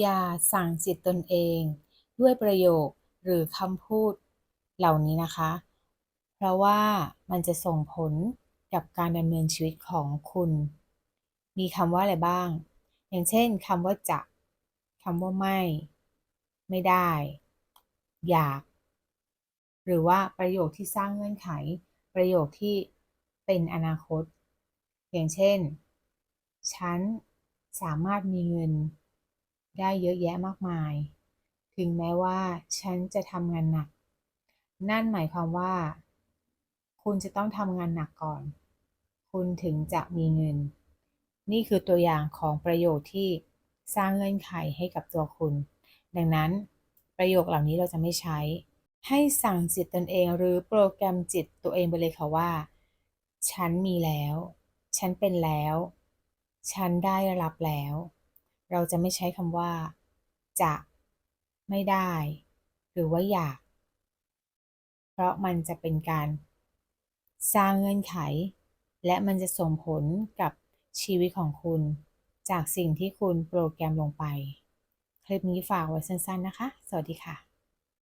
อย่าสั่งจิตตนเอง ด้วยประโยคหรือคำพูดเหล่านี้นะคะ เพราะว่ามันจะส่งผลกับการดำเนินชีวิตของคุณ มีคำว่าอะไรบ้าง อย่างเช่นคำว่าจะคำว่าไม่ ไม่ได้ อยาก หรือว่าประโยคที่สร้างเงื่อนไข ประโยคที่เป็นอนาคต อย่างเช่น ฉันสามารถมีเงิน ได้เยอะแยะมากมาย ถึงแม้ว่าฉันจะทำงานหนัก นั่นหมายความว่า คุณจะต้องทำงานหนักก่อน คุณถึงจะมีเงิน นี่คือตัวอย่างของประโยคที่สร้างเงื่อนไขให้กับตัวคุณ ดังนั้นประโยคเหล่านี้เราจะไม่ใช้ ให้สั่งจิตตนเองหรือโปรแกรมจิตตัวเองไปเลยค่ะว่า ฉันมีแล้ว ฉันเป็นแล้ว ฉันได้รับแล้ว เราจะไม่ใช้คำว่า จะ ไม่ได้ หรือว่าอยาก เพราะมันจะเป็นการ สร้างเงื่อนไข และมันจะส่งผลกับชีวิตของคุณ จากสิ่งที่คุณโปรแกรมลงไป คลิปนี้ฝากไว้สั้นๆนะคะ สวัสดีค่ะ